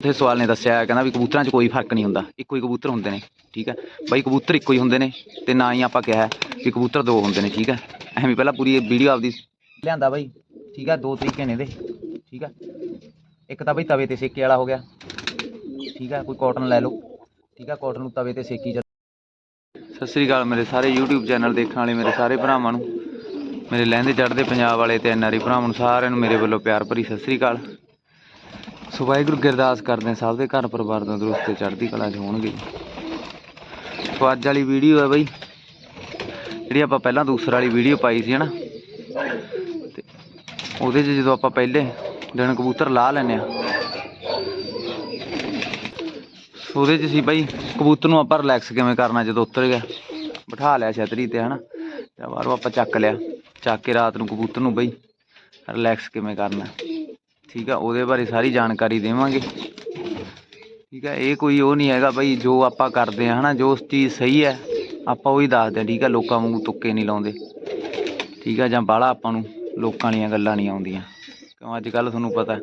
ਉੱਥੇ ਸਵਾਲ ਨੇ ਦੱਸਿਆ, ਕਹਿੰਦਾ ਵੀ ਕਬੂਤਰਾਂ 'ਚ ਕੋਈ ਫ਼ਰਕ ਨਹੀਂ ਹੁੰਦਾ, ਇੱਕੋ ਹੀ ਕਬੂਤਰ ਹੁੰਦੇ ਨੇ, ਠੀਕ ਹੈ? ਬਾਈ ਕਬੂਤਰ ਇੱਕੋ ਹੀ ਹੁੰਦੇ ਨੇ ਤੇ ਨਾ ਹੀ ਆਪਾਂ ਕਿਹਾ ਵੀ ਕਬੂਤਰ ਦੋ ਹੁੰਦੇ ਨੇ, ਠੀਕ ਹੈ? ਐਵੇਂ ਪਹਿਲਾਂ ਪੂਰੀ ਵੀਡੀਓ ਆਪਦੀ ਲਿਆਂਦਾ ਬਾਈ, ਠੀਕ ਹੈ? ਦੋ ਤਰੀਕੇ ਨੇ ਇਹਦੇ, ਠੀਕ ਹੈ? ਇੱਕ ਤਾਂ ਬਾਈ ਤਵੇ ਤੇ ਸੇਕੇ ਵਾਲਾ ਹੋ ਗਿਆ, ਠੀਕ ਹੈ? ਕੋਈ ਕਾਟਨ ਲੈ ਲਓ, ਠੀਕ ਹੈ? ਕਾਟਨ ਨੂੰ ਤਵੇ ਤੇ ਸੇਕੀ ਚੱਲ ਸਤਿ ਸ੍ਰੀ ਅਕਾਲ ਮੇਰੇ ਸਾਰੇ YouTube ਚੈਨਲ ਦੇਖਣ ਵਾਲੇ, ਮੇਰੇ ਸਾਰੇ ਭਰਾਵਾਂ ਨੂੰ, ਮੇਰੇ ਲਹਿੰਦੇ ਚੜ੍ਹਦੇ ਪੰਜਾਬ ਵਾਲੇ ਤੇ ਐਨਆਰਈ ਭਰਾਵਾਂ ਨੂੰ, ਸਾਰਿਆਂ ਨੂੰ ਮੇਰੇ ਵੱਲੋਂ ਪਿਆਰ ਭਰੀ ਸਤਿ ਸ੍ਰੀ ਅਕਾਲ। ਸੋ ਵਾਹਿਗੁਰੂ ਗਿਰਦਾਸ ਕਰਦੇ ਸਭ ਦੇ ਘਰ ਪਰਿਵਾਰ ਤੰਦਰੁਸਤ ਤੇ ਚੜ੍ਹਦੀ ਕਲਾ 'ਚ ਹੋਣਗੇ। ਸੋ ਅੱਜ ਵਾਲੀ ਵੀਡੀਓ ਹੈ ਬਈ, ਜਿਹੜੀ ਆਪਾਂ ਪਹਿਲਾਂ ਦੂਸਰ ਵਾਲੀ ਵੀਡੀਓ ਪਾਈ ਸੀ, ਹਨਾ? ਤੇ ਉਹਦੇ 'ਚ ਜਦੋਂ ਆਪਾਂ ਪਹਿਲੇ ਦਿਨ ਕਬੂਤਰ ਲਾ ਲੈਨੇ ਆ ਉਹਦੇ 'ਚ ਸੀ ਬਈ, ਕਬੂਤਰ ਨੂੰ ਆਪਾਂ ਰਿਲੈਕਸ ਕਿਵੇਂ ਕਰਨਾ ਜਦੋਂ ਉਤਰ ਗਿਆ। ਬਿਠਾ ਲਿਆ ਛਤਰੀ ਤੇ, ਹਨਾ? ਤੇ ਬਾਹਰੋਂ ਆਪਾਂ ਚੱਕ ਲਿਆ। ਚੱਕ ਕੇ ਰਾਤ ਨੂੰ ਕਬੂਤਰ ਨੂੰ ਬਈ ਰਿਲੈਕਸ ਕਿਵੇਂ ਕਰਨਾ। ਠੀਕ ਆ, ਉਹਦੇ ਬਾਰੇ ਸਾਰੀ ਜਾਣਕਾਰੀ ਦੇਵਾਂਗੇ। ਠੀਕ ਆ, ਇਹ ਕੋਈ ਉਹ ਨਹੀਂ ਹੈਗਾ ਬਈ, ਜੋ ਆਪਾਂ ਕਰਦੇ ਆ, ਹਨਾ, ਜੋ ਚੀਜ਼ ਸਹੀ ਹੈ, ਆਪਾਂ ਉਹੀ ਦੱਸਦੇ ਆ, ਠੀਕ ਆ, ਲੋਕਾਂ ਵਾਂਗੂ ਤੁੱਕੇ ਨਹੀਂ ਲਾਉਂਦੇ। ਠੀਕ ਆ, ਜਾਂ ਬਾਹਲਾ ਆਪਾਂ ਨੂੰ ਲੋਕਾਂ ਵਾਲੀਆਂ ਗੱਲਾਂ ਨਹੀਂ ਆਉਂਦੀਆਂ। ਕਿਉਂ, ਅੱਜ ਕੱਲ ਤੁਹਾਨੂੰ ਪਤਾ,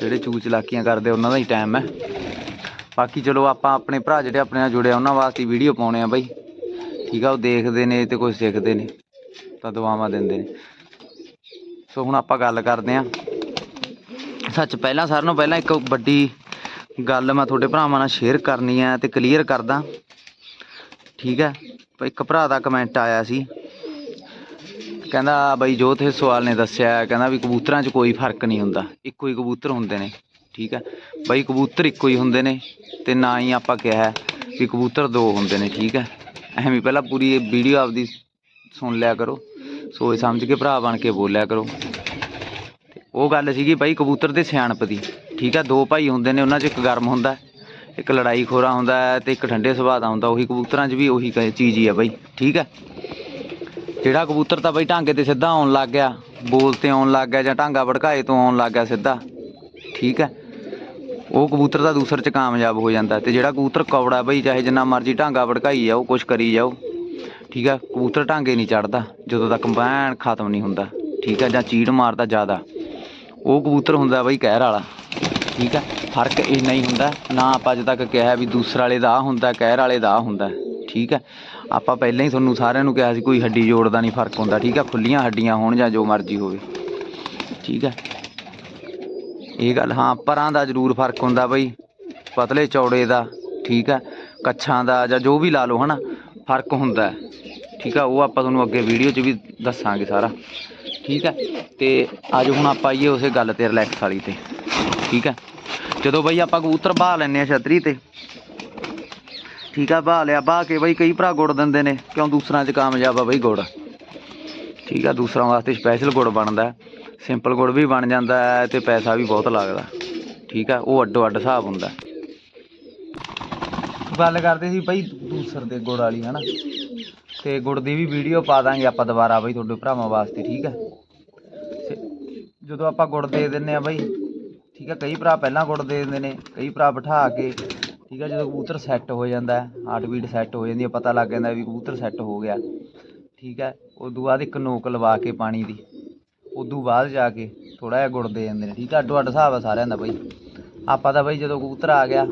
ਜਿਹੜੇ ਚੂ ਚਲਾਕੀਆਂ ਕਰਦੇ, ਉਹਨਾਂ ਦਾ ਹੀ ਟਾਈਮ ਹੈ। ਬਾਕੀ ਚਲੋ, ਆਪਾਂ ਆਪਣੇ ਭਰਾ ਜਿਹੜੇ ਆਪਣੇ ਨਾਲ ਜੁੜੇ ਆ, ਉਹਨਾਂ ਵਾਸਤੇ ਵੀਡੀਓ ਪਾਉਣੇ ਆ ਬਾਈ। ਠੀਕ ਆ, ਉਹ ਦੇਖਦੇ ਨੇ ਤੇ ਕੁਝ ਸਿੱਖਦੇ ਨੇ, ਤਾਂ ਦੁਆਵਾਂ ਦਿੰਦੇ ਨੇ। ਸੋ ਹੁਣ ਆਪਾਂ ਗੱਲ ਕਰਦੇ ਆਂ। ਸੱਚ, ਪਹਿਲਾਂ ਸਾਰਿਆਂ ਨੂੰ ਪਹਿਲਾਂ ਇੱਕ ਵੱਡੀ ਗੱਲ ਮੈਂ ਤੁਹਾਡੇ ਭਰਾਵਾਂ ਨਾਲ ਸ਼ੇਅਰ ਕਰਨੀ ਹੈ ਤੇ ਕਲੀਅਰ ਕਰਦਾ। ਠੀਕ ਹੈ? ਪ- ਇੱਕ ਭਰਾ ਦਾ ਕਮੈਂਟ ਆਇਆ ਸੀ। ਕਹਿੰਦਾ ਬਈ ਜੋਤ ਇਹ ਸਵਾਲ ਨੇ ਦੱਸਿਆ ਕਹਿੰਦਾ ਵੀ ਕਬੂਤਰਾਂ 'ਚ ਕੋਈ ਫ਼ਰਕ ਨਹੀਂ ਹੁੰਦਾ। ਇੱਕੋ ਹੀ ਕਬੂਤਰ ਹੁੰਦੇ ਨੇ। ਠੀਕ ਹੈ? ਬਈ ਕਬੂਤਰ ਇੱਕੋ ਹੀ ਹੁੰਦੇ ਨੇ ਤੇ ਨਾ ਹੀ ਆਪਾਂ ਕਿਹਾ ਵੀ ਕਬੂਤਰ ਦੋ ਹੁੰਦੇ ਨੇ। ਠੀਕ ਹੈ? ਐਵੇਂ ਪਹਿਲਾਂ ਪੂਰੀ ਵੀਡੀਓ ਆਪਦੀ ਸੁਣ ਲਿਆ ਕਰੋ। ਸੋਚ ਸਮਝ ਕੇ ਭਰਾ ਬਣ ਕੇ ਬੋਲਿਆ ਕਰੋ। ਉਹ ਗੱਲ ਸੀਗੀ ਬਾਈ ਕਬੂਤਰ ਦੇ ਸਿਆਣਪ ਦੀ। ਠੀਕ ਆ, ਦੋ ਭਾਈ ਹੁੰਦੇ ਨੇ, ਉਹਨਾਂ 'ਚ ਇੱਕ ਗਰਮ ਹੁੰਦਾ ਇੱਕ ਲੜਾਈ ਖੋਰਾ ਹੁੰਦਾ ਹੈ ਤੇ ਇੱਕ ਠੰਡੇ ਸੁਭਾਅ ਦਾ ਹੁੰਦਾ, ਉਹੀ ਕਬੂਤਰਾਂ 'ਚ ਵੀ ਉਹੀ ਕ- ਚੀਜ਼ ਹੀ ਆ ਬਾਈ, ਠੀਕ ਆ। ਜਿਹੜਾ ਕਬੂਤਰ ਤਾਂ ਬਾਈ ਢਾਂਗੇ ਤੇ ਸਿੱਧਾ ਆਉਣ ਲੱਗ ਗਿਆ, ਬੋਲ ਤੇ ਆਉਣ ਲੱਗ ਗਿਆ ਜਾਂ ਢਾਂਗਾ ਭੜਕਾਏ ਤੋਂ ਆਉਣ ਲੱਗ ਗਿਆ ਸਿੱਧਾ, ਠੀਕ ਹੈ ਉਹ ਕਬੂਤਰ ਤਾਂ ਦੂਸਰ 'ਚ ਕਾਮਯਾਬ ਹੋ ਜਾਂਦਾ ਤੇ ਜਿਹੜਾ ਕਬੂਤਰ ਕੌੜਾ ਬਈ, ਚਾਹੇ ਜਿੰਨਾ ਮਰਜ਼ੀ ਢਾਂਗਾ ਭੜਕਾਈ ਜਾਓ, ਕੁਛ ਕਰੀ ਜਾਓ, ਠੀਕ ਹੈ ਕਬੂਤਰ ਢਾਂਗੇ ਨਹੀਂ ਚੜਦਾ, ਜਦੋਂ ਤੱਕ ਬੈਣ ਖਤਮ ਨਹੀਂ ਹੁੰਦਾ, ਠੀਕ ਹੈ ਜਾਂ ਚੀੜ ਮਾਰਦਾ ਜ਼ਿਆਦਾ। ਉਹ ਕਬੂਤਰ ਹੁੰਦਾ ਬਈ ਕਹਿਰ ਵਾਲਾ, ਠੀਕ ਹੈ ਫ਼ਰਕ ਇੰਨਾ ਹੀ ਹੁੰਦਾ, ਨਾ ਆਪਾਂ ਅੱਜ ਤੱਕ ਕਿਹਾ ਵੀ ਦੂਸਰ ਵਾਲੇ ਦਾ ਆਹ ਹੁੰਦਾ, ਕਹਿਰ ਵਾਲੇ ਦਾ ਆਹ ਹੁੰਦਾ, ਠੀਕ ਹੈ ਆਪਾਂ ਪਹਿਲਾਂ ਹੀ ਤੁਹਾਨੂੰ ਸਾਰਿਆਂ ਨੂੰ ਕਿਹਾ ਸੀ ਕੋਈ ਹੱਡੀ ਜੋੜ ਦਾ ਨਹੀਂ ਫ਼ਰਕ ਹੁੰਦਾ, ਠੀਕ ਹੈ ਖੁੱਲੀਆਂ ਹੱਡੀਆਂ ਹੋਣ ਜਾਂ ਜੋ ਮਰਜ਼ੀ ਹੋਵੇ, ਠੀਕ ਹੈ ਇਹ ਗੱਲ, ਹਾਂ, ਪਰਾਂ ਦਾ ਜ਼ਰੂਰ ਫ਼ਰਕ ਹੁੰਦਾ ਬਈ, ਪਤਲੇ ਚੌੜੇ ਦਾ, ਠੀਕ ਹੈ ਕੱਛਾਂ ਦਾ ਜਾਂ ਜੋ ਵੀ ਲਾ ਲਓ, ਹਨਾ? ਫ਼ਰਕ ਹੁੰਦਾ। ਠੀਕ ਆ, ਉਹ ਆਪਾਂ ਤੁਹਾਨੂੰ ਅੱਗੇ ਵੀਡੀਓ 'ਚ ਵੀ ਦੱਸਾਂਗੇ ਸਾਰਾ। ਠੀਕ ਹੈ ਤੇ ਅੱਜ ਹੁਣ ਆਪਾਂ ਆਈਏ ਉਸੇ ਗੱਲ ਤੇ ਰਿਲੈਕਸ ਵਾਲੀ ਤੇ। ਠੀਕ ਹੈ ਜਦੋਂ ਬਈ ਆਪਾਂ ਕਬੂਤਰ ਬਾਹ ਲੈਨੇ ਆ ਛਤਰੀ ਤੇ। ਠੀਕ ਆ, ਬਾਹ ਲਿਆ, ਬਾਹ ਕੇ ਬਈ ਕਈ ਭਰਾ ਗੁੜ ਦਿੰਦੇ ਨੇ, ਕਿਉਂ ਦੂਸਰਾਂ 'ਚ ਕਾਮਯਾਬ ਆ ਬਈ ਗੁੜ। ਠੀਕ ਆ ਦੂਸਰਾਂ ਵਾਸਤੇ ਸਪੈਸ਼ਲ ਗੁੜ ਬਣਦਾ। ਸਿੰਪਲ ਗੁੜ ਵੀ ਬਣ ਜਾਂਦਾ ਹੈ ਤੇ ਪੈਸਾ ਵੀ ਬਹੁਤ ਲੱਗਦਾ। ਠੀਕ ਆ, ਉਹ ਅੱਡੋ ਅੱਡ ਹਿਸਾਬ ਹੁੰਦਾ। ਗੱਲ ਕਰਦੇ ਸੀ ਬਈ ਦੂਸਰ ਦੇ ਗੁੜ ਵਾਲੀ, ਹਨਾ? ਤੇ ਗੁੜ ਦੀ ਵੀ ਵੀਡੀਓ ਪਾ ਦਾਂਗੇ ਆਪਾਂ ਦੁਬਾਰਾ ਬਈ ਤੁਹਾਡੇ ਭਰਾਵਾਂ ਵਾਸਤੇ, ਠੀਕ ਹੈ? ਤੇ ਜਦੋਂ ਆਪਾਂ ਗੁੜ ਦੇ ਦਿੰਨੇ ਆ ਬਈ, ਠੀਕ ਹੈ, ਕਈ ਭਰਾ ਪਹਿਲਾਂ ਗੁੜ ਦੇ ਦਿੰਦੇ ਨੇ, ਕਈ ਭਰਾ ਬਿਠਾ ਕੇ, ਠੀਕ ਹੈ, ਜਦੋਂ ਕਬੂਤਰ ਸੈੱਟ ਹੋ ਜਾਂਦਾ ਹੈ ਹਾਰਟ ਬੀਟ ਸੈੱਟ ਹੋ ਜਾਂਦੀ ਹੈ, ਪਤਾ ਲੱਗ ਜਾਂਦਾ ਵੀ ਕਬੂਤਰ ਸੈੱਟ ਹੋ ਗਿਆ। ਠੀਕ ਹੈ, ਉਦੋਂ ਬਾਅਦ ਇੱਕ ਨੋਕ ਲਵਾ ਕੇ ਪਾਣੀ ਦੀ, ਉਦੋਂ ਬਾਅਦ ਜਾ ਕੇ ਥੋੜਾ ਜਿਹਾ ਗੁੜ ਦੇ ਜਾਂਦੇ ਨੇ, ਠੀਕ ਹੈ ਅੱਡੋ ਅੱਡ ਹਿਸਾਬ ਆ ਸਾਰਿਆਂ ਦਾ ਬਈ। ਆਪਾਂ ਤਾਂ ਬਈ ਜਦੋਂ ਕਬੂਤਰ ਆ ਗਿਆ,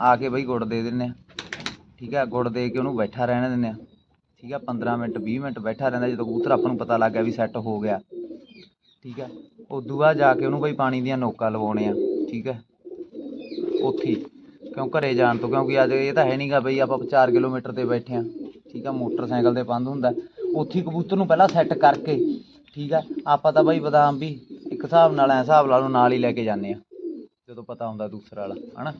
ਆ ਕੇ ਬਈ ਗੁੜ ਦੇ ਦਿੰਨੇ ਆ। ਠੀਕ ਹੈ, ਗੁੜ ਦੇ ਕੇ ਉਹਨੂੰ ਬੈਠਾ ਰਹਿਣ ਦਿੰਨੇ ਆ। ਠੀਕ ਹੈ 15 ਮਿੰਟ 20 ਮਿੰਟ ਬੈਠਾ ਰਹਿੰਦਾ ਜਦੋਂ ਕਬੂਤਰ ਆਪਾਂ ਨੂੰ ਪਤਾ ਲੱਗ ਗਿਆ ਵੀ ਸੈੱਟ ਹੋ ਗਿਆ। ਠੀਕ ਹੈ ਉਦੋਂ ਬਾਅਦ ਜਾ ਕੇ ਉਹਨੂੰ ਬਈ ਪਾਣੀ ਦੀਆਂ ਨੋਕਾਂ ਲਵਾਉਣੇ ਆ, ਠੀਕ ਹੈ ਉੱਥੇ ਕਿਉਂ ਘਰੇ ਜਾਣ ਤੋਂ, ਕਿਉਂਕਿ ਅੱਜ ਇਹ ਤਾਂ ਹੈ ਨਹੀਂਗਾ ਬਈ ਆਪਾਂ 4 ਕਿਲੋਮੀਟਰ ਤੇ ਬੈਠੇ ਆ, ਠੀਕ ਆ, ਮੋਟਰਸਾਈਕਲ ਤੇ ਬੰਦ ਹੁੰਦਾ। ਉੱਥੇ ਕਬੂਤਰ ਨੂੰ ਪਹਿਲਾਂ ਸੈੱਟ ਕਰਕੇ, ਠੀਕ ਆ, ਆਪਾਂ ਤਾਂ ਬਈ ਬਦਾਮ ਵੀ ਇੱਕ ਹਿਸਾਬ ਨਾਲ, ਐ ਹਿਸਾਬ ਲਾ ਲਓ, ਨਾਲ ਹੀ ਲੈ ਕੇ ਜਾਂਦੇ ਆ, ਜਦੋਂ ਪਤਾ ਹੁੰਦਾ ਦੂਸਰਾ ਵਾਲਾ, ਹਨਾ।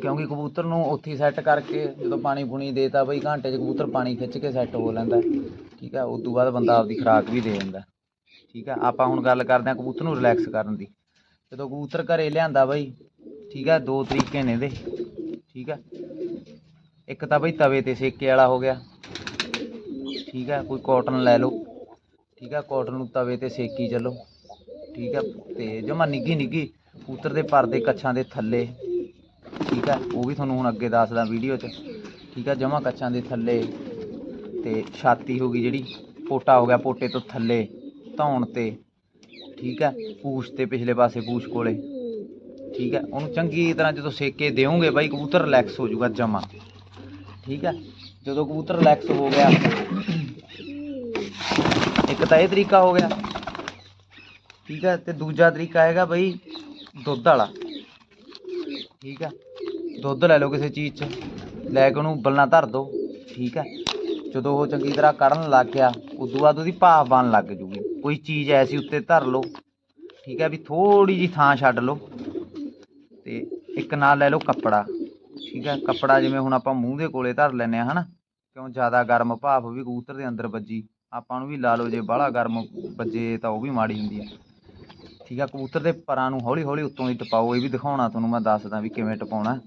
ਕਿਉਂਕਿ ਕਬੂਤਰ ਨੂੰ ਉੱਥੇ ਸੈੱਟ ਕਰਕੇ ਜਦੋਂ ਪਾਣੀ ਪੂਣੀ ਦੇਤਾ ਬਈ ਘੰਟੇ 'ਚ ਕਬੂਤਰ ਪਾਣੀ ਖਿੱਚ ਕੇ ਸੈੱਟ ਹੋ ਲੈਂਦਾ। ਠੀਕ ਹੈ ਉਸ ਤੋਂ ਬਾਅਦ ਬੰਦਾ ਆਪਦੀ ਖੁਰਾਕ ਵੀ ਦੇ ਦਿੰਦਾ। ਠੀਕ ਹੈ ਆਪਾਂ ਹੁਣ ਗੱਲ ਕਰਦੇ ਹਾਂ ਕਬੂਤਰ ਨੂੰ ਰਿਲੈਕਸ ਕਰਨ ਦੀ। ਜਦੋਂ ਕਬੂਤਰ ਘਰੇ ਲਿਆਂਦਾ ਬਈ, ਠੀਕ ਹੈ ਦੋ ਤਰੀਕੇ ਨੇ ਇਹਦੇ। ਠੀਕ ਹੈ ਇੱਕ ਤਾਂ ਬਈ ਤਵੇ ਤੇ ਸੇਕੇ ਵਾਲਾ ਹੋ ਗਿਆ। ਠੀਕ ਹੈ ਕੋਈ ਕਾਟਨ ਲੈ ਲਓ। ਠੀਕ ਹੈ ਕਾਟਨ ਨੂੰ ਤਵੇ ਤੇ ਸੇਕੀ ਚੱਲੋ। ਠੀਕ ਹੈ ਤੇ ਜਮਾ ਨਿੱਗੀ ਨਿੱਗੀ ਕਬੂਤਰ ਦੇ ਪਰ ਕੱਛਾਂ ਦੇ ਥੱਲੇ। ਠੀਕ ਹੈ ਉਹ ਵੀ ਤੁਹਾਨੂੰ ਹੁਣ ਅੱਗੇ ਦੱਸਦਾ ਵੀਡੀਓ 'ਚ। ਠੀਕ ਆ, ਜਮਾ ਕੱਛਾਂ ਦੇ ਥੱਲੇ। ਤੇ ਛਾਤੀ ਹੋ ਗਈ ਜਿਹੜੀ, ਪੋਟਾ ਹੋ ਗਿਆ ਪੋਟੇ ਤੋਂ ਥੱਲੇ, ਧੌਣ ਤੇ। ਠੀਕ ਹੈ ਪੂਛ ਤੇ ਪਿਛਲੇ ਪਾਸੇ ਪੂਛ ਕੋਲੇ। ਠੀਕ ਹੈ ਉਹਨੂੰ ਚੰਗੀ ਤਰ੍ਹਾਂ ਜਦੋਂ ਸੇਕੇ ਦਿਓਗੇ ਬਾਈ, ਕਬੂਤਰ ਰਿਲੈਕਸ ਹੋ ਜਾਊਗਾ ਜਮਾ। ਠੀਕ ਹੈ ਜਦੋਂ ਕਬੂਤਰ ਰਿਲੈਕਸ ਹੋ ਗਿਆ। ਇੱਕ ਤਾਂ ਇਹ ਤਰੀਕਾ ਹੋ ਗਿਆ। ਠੀਕ ਹੈ ਤੇ ਦੂਜਾ ਤਰੀਕਾ ਹੈਗਾ ਬਈ, ਦੁੱਧ ਵਾਲਾ। ਠੀਕ ਹੈ ਦੁੱਧ ਲੈ ਲਓ ਕਿਸੇ ਚੀਜ਼ 'ਚ। ਲੈ ਕੇ ਉਹਨੂੰ ਬਲਣਾ ਧਰ ਦਿਓ, ਠੀਕ ਹੈ? ਜਦੋਂ ਉਹ ਚੰਗੀ ਤਰ੍ਹਾਂ ਕੜਨ ਲੱਗ ਗਿਆ, ਉਦੋਂ ਬਾਅਦ ਉਹਦੀ ਭਾਫ ਬਣ ਲੱਗ ਜੂਗੀ। ਕੋਈ ਚੀਜ਼ ਐਸੀ ਉੱਤੇ ਧਰ ਲਓ, ਠੀਕ ਹੈ? ਵੀ ਥੋੜੀ ਜੀ ਥਾਂ ਛੱਡ ਲਓ ਤੇ ਇੱਕ ਨਾਲ ਲੈ ਲਓ ਕੱਪੜਾ, ਠੀਕ ਹੈ? ਕੱਪੜਾ ਜਿਵੇਂ ਹੁਣ ਆਪਾਂ ਮੂੰਹ ਦੇ ਕੋਲੇ ਧਰ ਲੈਨੇ ਆ ਹਨਾ? ਕਿਉਂ ਜ਼ਿਆਦਾ ਗਰਮ ਭਾਫ ਵੀ ਕਬੂਤਰ ਦੇ ਅੰਦਰ ਵੱਜੀ, ਆਪਾਂ ਨੂੰ ਵੀ ਲਾ ਲਓ ਜੇ ਬਾਹਲਾ ਗਰਮ ਵੱਜੇ ਤਾਂ ਉਹ ਵੀ ਮਾੜੀ ਹੁੰਦੀ ਹੈ। ਠੀਕ ਆ ਕਬੂਤਰ ਦੇ ਪਰਾਂ ਨੂੰ ਹੌਲੀ ਹੌਲੀ ਉੱਤੋਂ ਦੀ ਟਪਾਓ, ਇਹ ਵੀ ਦਿਖਾਉਣਾ ਤੁਹਾਨੂੰ ਮੈਂ ਦੱਸਦਾ ਵੀ ਕਿਵੇਂ ਟਪਾਉਣਾ।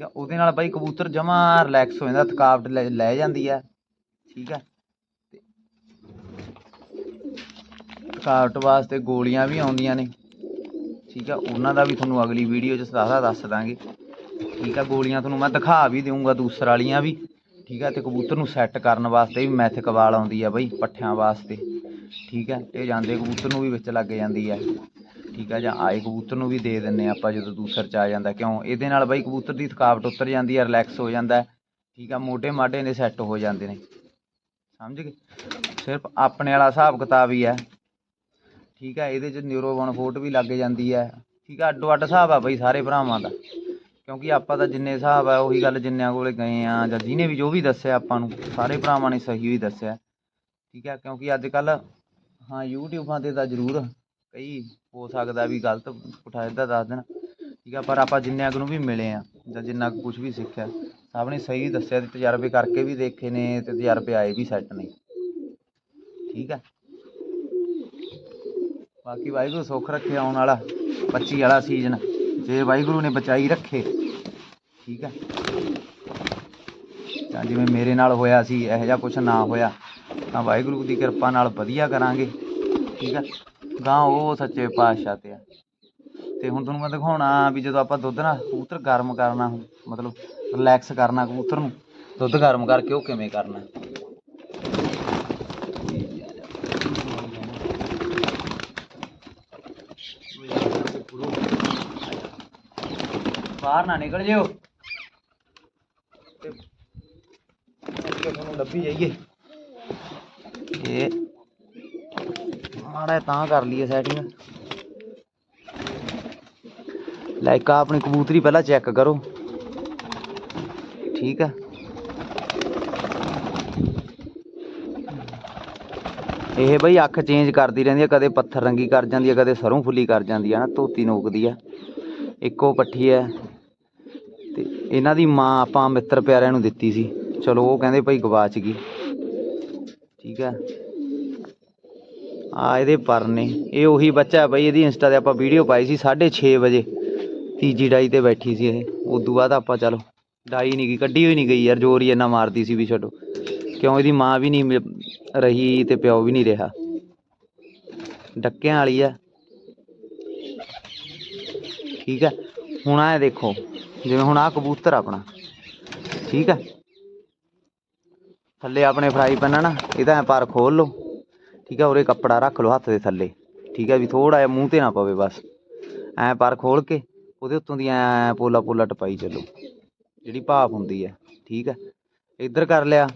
ਠੀਕ ਆ, ਉਹਦੇ ਨਾਲ ਬਾਈ ਕਬੂਤਰ ਜਮਾ ਰਿਲੈਕਸ ਹੋ ਜਾਂਦਾ, ਥਕਾਵਟ ਲੈ ਲੈ ਜਾਂਦੀ ਹੈ ਠੀਕ ਆ। ਥਕਾਵਟ ਵਾਸਤੇ ਗੋਲੀਆਂ ਵੀ ਆਉਂਦੀਆਂ ਨੇ, ਠੀਕ ਆ, ਉਹਨਾਂ ਦਾ ਵੀ ਤੁਹਾਨੂੰ ਅਗਲੀ ਵੀਡੀਓ 'ਚ ਸਾਰਾ ਦੱਸ ਦਾਂਗੇ। ਠੀਕ ਆ, ਗੋਲੀਆਂ ਤੁਹਾਨੂੰ ਮੈਂ ਦਿਖਾ ਵੀ ਦੇਵਾਂਗਾ ਦੂਸਰ ਵਾਲੀਆਂ ਵੀ, ਠੀਕ ਆ, ਤੇ ਕਬੂਤਰ ਨੂੰ ਸੈੱਟ ਕਰਨ ਵਾਸਤੇ ਵੀ ਮੈਥ ਵਾਲ ਆਉਂਦੀ ਆ ਬਈ, ਪੱਠਿਆਂ ਵਾਸਤੇ, ਠੀਕ ਹੈ ਇਹ ਜਾਂਦੇ ਕਬੂਤਰ ਨੂੰ ਵੀ ਵਿੱਚ ਲੱਗ ਜਾਂਦੀ ਹੈ ਠੀਕ ਆ, ਜਾਂ ਆਏ ਕਬੂਤਰ ਨੂੰ ਵੀ ਦੇ ਦਿੰਨੇ ਆ ਆਪਾਂ ਜਦੋਂ ਦੂਸਰ ਚ ਆ ਜਾਂਦਾ। ਕਿਉਂ? ਇਹਦੇ ਨਾਲ ਬਾਈ ਕਬੂਤਰ ਦੀ ਥਕਾਵਟ ਉਤਰ ਜਾਂਦੀ ਹੈ ਰਿਲੈਕਸ ਹੋ ਜਾਂਦਾ ਠੀਕ ਆ, ਮੋਢੇ ਮਾਢੇ ਨੇ ਸੈੱਟ ਹੋ ਜਾਂਦੇ ਨੇ। ਸਮਝ ਗਏ? ਸਿਰਫ ਆਪਣੇ ਵਾਲਾ ਹਿਸਾਬ ਕਿਤਾਬ ਹੀ ਹੈ। ਠੀਕ ਹੈ ਇਹਦੇ ਚ ਨਿਊਰੋਬਨ ਫੋਟ ਵੀ ਲੱਗ ਜਾਂਦੀ ਹੈ। ਠੀਕ ਆ, ਅੱਡੋ ਅੱਡ ਹਿਸਾਬ ਆ ਬਈ ਸਾਰੇ ਭਰਾਵਾਂ ਦਾ। ਕਿਉਂਕਿ ਆਪਾਂ ਤਾਂ ਜਿੰਨੇ ਹਿਸਾਬ ਆ, ਉਹੀ ਗੱਲ ਜਿੰਨਿਆਂ ਕੋਲੇ ਗਏ ਆ, ਜਾਂ ਜਿਹਨੇ ਵੀ ਜੋ ਵੀ ਦੱਸਿਆ ਆਪਾਂ ਨੂੰ, ਸਾਰੇ ਭਰਾਵਾਂ ਨੇ ਸਹੀ ਹੀ ਦੱਸਿਆ। ਠੀਕ ਹੈ ਕਿਉਂਕਿ ਅੱਜ ਕੱਲ ਹਾਂ ਯੂਟਿਊਬਾਂ ਤੇ ਤਾਂ ਜ਼ਰੂਰ ਕਈ ਹੋ ਸਕਦਾ ਵੀ ਗਲਤ ਪੁੱਠਾ ਸਿੱਧਾ ਦੱਸ ਦੇਣ। ਠੀਕ ਆ, ਪਰ ਆਪਾਂ ਜਿੰਨਿਆਂ ਕੁ ਨੂੰ ਵੀ ਮਿਲੇ ਆ ਜਾਂ ਜਿੰਨਾ ਕੁ ਕੁਝ ਵੀ ਸਿੱਖਿਆ, ਸਭ ਨੇ ਸਹੀ ਦੱਸਿਆ ਤੇ ਤਜਰਬੇ ਕਰਕੇ ਵੀ ਦੇਖੇ ਨੇ ਤੇ ਤਜਰਬੇ ਆਏ ਵੀ ਸੈੱਟ ਨੇ। ਠੀਕ ਹੈ ਬਾਕੀ ਵਾਹਿਗੁਰੂ ਸੁੱਖ ਰੱਖੇ ਆਉਣ ਵਾਲਾ 25 ਵਾਲਾ ਸੀਜ਼ਨ ਜੇ ਵਾਹਿਗੁਰੂ ਨੇ ਬਚਾਈ ਰੱਖੇ, ਠੀਕ ਹੈ ਤਾਂ ਜਿਵੇਂ ਮੇਰੇ ਨਾਲ ਹੋਇਆ ਸੀ, ਇਹੋ ਜਿਹਾ ਕੁਝ ਨਾ ਹੋਇਆ, ਤਾਂ ਵਾਹਿਗੁਰੂ ਦੀ ਕਿਰਪਾ ਨਾਲ ਵਧੀਆ ਕਰਾਂਗੇ, ਠੀਕ ਹੈ ਗਾਂ ਉਹ ਸੱਚੇ ਪਾਤਸ਼ਾਹ ਤੇ ਆ। ਤੇ ਹੁਣ ਤੁਹਾਨੂੰ ਮੈਂ ਦਿਖਾਉਣਾ ਵੀ ਜਦੋਂ ਆਪਾਂ ਦੁੱਧ ਨਾਲ ਕਬੂਤਰ ਗਰਮ ਕਰਨਾ ਮਤਲਬ ਰਿਲੈਕਸ ਕਰਨਾ ਕਬੂਤਰ ਨੂੰ, ਦੁੱਧ ਗਰਮ ਕਰਕੇ ਉਹ ਕਿਵੇਂ ਕਰਨਾ? ਬਾਹਰ ਨਾ ਨਿਕਲ ਜਿਓ। ਤੇ ਤੁਹਾਨੂੰ ਲੱਭੀ ਜਾਈਏ। ਇਹ ਮਾੜਾ ਤਾਂ ਕਰ ਲਈਏ ਸੈਟਿੰਗ ਲਾਈਕ ਆਪਣੀ ਕਬੂਤਰੀ ਪਹਿਲਾਂ ਚੈੱਕ ਕਰੋ। ਠੀਕ ਆ। ਇਹ ਬਈ ਅੱਖ ਚੇਂਜ ਕਰਦੀ ਰਹਿੰਦੀ ਆ, ਕਦੇ ਪੱਥਰ ਰੰਗੀ ਕਰ ਜਾਂਦੀ ਆ, ਕਦੇ ਸਰੋਂ ਫੁੱਲੀ ਕਰ ਜਾਂਦੀ ਆ ਨਾ, ਧੋਤੀ ਨੋਕਦੀ ਆ। ਇੱਕੋ ਪੱਠੀ ਐ ਤੇ ਇਹਨਾਂ ਦੀ ਮਾਂ ਆਪਾਂ ਮਿੱਤਰ ਪਿਆਰਿਆਂ ਨੂੰ ਦਿੱਤੀ ਸੀ। ਚਲੋ ਉਹ ਕਹਿੰਦੇ ਭਾਈ ਗਵਾਚ ਗਈ। ਠੀਕ ਹੈ ਆ ਇਹਦੇ ਪਰ ਨੇ। ਇਹ ਉਹੀ ਬੱਚਾ ਬਈ, ਇਹਦੀ ਇੰਸਟਾ ਤੇ ਆਪਾਂ ਵੀਡੀਓ ਪਾਈ ਸੀ 6:30 ਵਜੇ। ਤੀਜੀ ਡਾਈ ਤੇ ਬੈਠੀ ਸੀ ਇਹ। ਉਦੋਂ ਬਾਅਦ ਆਪਾਂ ਚਲੋ, ਡਾਈ ਨਹੀਂ ਗਈ, ਕੱਢੀ ਹੋਈ ਨਹੀਂ ਗਈ ਯਾਰ, ਜ਼ੋਰ ਹੀ ਇੰਨਾ ਮਾਰਦੀ ਸੀ ਵੀ ਛੱਡੋ। ਕਿਉਂ ਇਹਦੀ ਮਾਂ ਵੀ ਨਹੀਂ ਮਿ- ਰਹੀ ਤੇ ਪਿਓ ਵੀ ਨਹੀਂ ਰਿਹਾ। ਡੱਕਿਆਂ ਵਾਲੀ ਆ। ਠੀਕ ਹੈ ਹੁਣ ਆ ਦੇਖੋ, ਜਿਵੇਂ ਹੁਣ ਆ ਕਬੂਤਰ ਆਪਣਾ। ਠੀਕ ਹੈ ਥੱਲੇ ਆਪਣੇ ਫਰਾਈ ਪੈਨ ਆ ਨਾ, ਇਹਦਾ ਐ ਪਰ ਖੋਲ ਲਓ। ਠੀਕ ਹੈ ਉਰੇ ਕੱਪੜਾ ਰੱਖ ਲਓ ਹੱਥ ਦੇ ਥੱਲੇ। ਠੀਕ ਹੈ ਵੀ ਥੋੜਾ ਜਿਹਾ ਮੂੰਹ ਤੇ ਨਾ ਪਵੇ ਬਸ। ਐ ਪਰ ਖੋਲ ਕੇ ਉਹਦੇ ਉੱਤੋਂ ਦੀ ਐ ਪੋਲਾ ਪੋਲਾ ਟਪਾਈ ਚੱਲੋ। ਜਿਹੜੀ ਭਾਫ ਹੁੰਦੀ ਹੈ ਠੀਕ ਹੈ ਇੱਧਰ ਕਰ ਲਿਆ,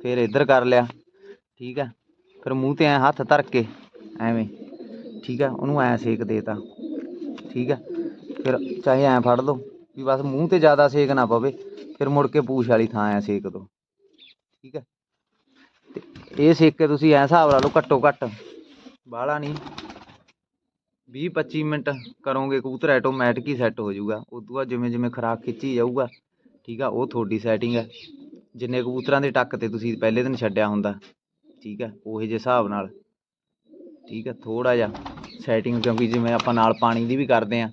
ਫਿਰ ਇੱਧਰ ਕਰ ਲਿਆ, ਠੀਕ ਹੈ ਫਿਰ ਮੂੰਹ ਤੇ ਐ ਹੱਥ ਧਰ ਕੇ ਐਵੇਂ, ਠੀਕ ਹੈ ਉਹਨੂੰ ਐ ਸੇਕ ਦੇਤਾ ਠੀਕ ਹੈ ਫਿਰ ਚਾਹੇ ਐ ਫੜ ਲਓ ਵੀ ਬਸ ਮੂੰਹ ਤੇ ਜ਼ਿਆਦਾ ਸੇਕ ਨਾ ਪਵੇ, ਫਿਰ ਮੁੜ ਕੇ ਪੂਛ ਵਾਲੀ ਥਾਂ ਐ ਸੇਕ ਦਿਓ ਠੀਕ ਹੈ ਇਹ ਸੇਕ ਤੁਸੀਂ ਐ ਹਿਸਾਬ ਲਾ ਲਓ ਘੱਟੋ ਘੱਟ ਬਾਹਲਾ ਨਹੀਂ। 20 25 ਮਿੰਟ ਕਰੋਗੇ ਕਬੂਤਰ ਆਟੋਮੈਟਿਕ ਹੀ ਸੈੱਟ ਹੋ ਜਾਊਗਾ। ਉਦੋਂ ਬਾਅਦ ਜਿਵੇਂ ਜਿਵੇਂ ਖੁਰਾਕ ਖਿੱਚੀ ਜਾਊਗਾ, ਠੀਕ ਆ, ਉਹ ਤੁਹਾਡੀ ਸੈਟਿੰਗ ਹੈ ਜਿੰਨੇ ਕਬੂਤਰਾਂ ਦੇ ਟੱਕ ਤੇ ਤੁਸੀਂ ਪਹਿਲੇ ਦਿਨ ਛੱਡਿਆ ਹੁੰਦਾ, ਠੀਕ ਹੈ ਉਹੇ ਜਿਹੇ ਹਿਸਾਬ ਨਾਲ, ਠੀਕ ਹੈ ਥੋੜਾ ਜਿਹਾ ਸੈਟਿੰਗ ਕਿਉਂਕਿ ਜਿਵੇਂ ਆਪਾਂ ਨਾਲ ਪਾਣੀ ਦੀ ਵੀ ਕਰਦੇ ਆ,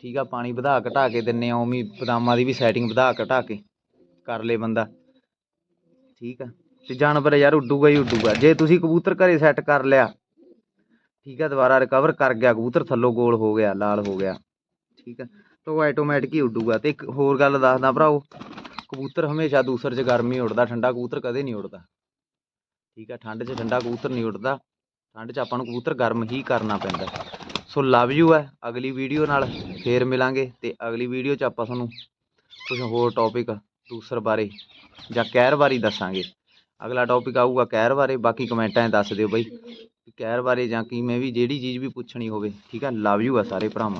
ਠੀਕ ਆ, ਪਾਣੀ ਵਧਾ ਘਟਾ ਕੇ ਦਿੰਨੇ ਆ, ਉਵੇਂ ਬਦਾਮਾਂ ਦੀ ਵੀ ਸੈਟਿੰਗ ਵਧਾ ਘਟਾ ਕੇ ਕਰ ਲੇ ਬੰਦਾ, ਠੀਕ ਆ। ਤੇ ਜਾਨਵਰ ਯਾਰ ਉੱਡੂਗਾ ਹੀ ਉੱਡੂਗਾ। ਜੇ ਤੁਸੀਂ ਕਬੂਤਰ ਘਰੇ ਸੈੱਟ ਕਰ ਲਿਆ, ਠੀਕ ਹੈ ਦੁਬਾਰਾ ਰਿਕਵਰ ਕਰ ਗਿਆ, ਕਬੂਤਰ ਥੱਲੋਂ ਗੋਲ ਹੋ ਗਿਆ, ਲਾਲ ਹੋ ਗਿਆ, ਠੀਕ ਹੈ ਤਾਂ ਉਹ ਆਟੋਮੈਟਿਕ ਹੀ ਉੱਡੂਗਾ। ਤੇ ਇੱਕ ਹੋਰ ਗੱਲ ਦੱਸਦਾ ਭਰਾਓ, ਕਬੂਤਰ ਹਮੇਸ਼ਾ ਦੂਸਰ 'ਚ ਗਰਮੀ ਉੱਡਦਾ, ਠੰਡਾ ਕਬੂਤਰ ਕਦੇ ਨਹੀਂ ਉੱਡਦਾ। ਠੀਕ ਹੈ ਠੰਡ 'ਚ ਠੰਡਾ ਕਬੂਤਰ ਨਹੀਂ ਉੱਡਦਾ, ਠੰਡ 'ਚ ਆਪਾਂ ਨੂੰ ਕਬੂਤਰ ਗਰਮ ਹੀ ਕਰਨਾ ਪੈਂਦਾ। ਸੋ ਲਵ ਯੂ ਹੈ ਅਗਲੀ ਵੀਡੀਓ ਨਾਲ ਫੇਰ ਮਿਲਾਂਗੇ ਤੇ ਅਗਲੀ ਵੀਡੀਓ 'ਚ ਆਪਾਂ ਤੁਹਾਨੂੰ ਕੁਝ ਹੋਰ ਟੌਪਿਕ ਦੂਸਰ ਬਾਰੇ ਜਾਂ ਕਹਿਰ ਬਾਰੇ ਦੱਸਾਂਗੇ। ਅਗਲਾ ਟੌਪਿਕ ਆਊਗਾ ਕਹਿਰ ਬਾਰੇ, ਬਾਕੀ ਕਮੈਂਟਾਂ 'ਚ ਦੱਸ ਦਿਓ ਬਈ, ਕਹਿਰ ਬਾਰੇ ਜਾਂ ਕਿਵੇਂ ਵੀ, ਜਿਹੜੀ ਚੀਜ਼ ਵੀ ਪੁੱਛਣੀ ਹੋਵੇ, ਠੀਕ ਹੈ ਲਵ ਯੂ ਆ ਸਾਰੇ ਭਰਾਵਾਂ ਨੂੰ।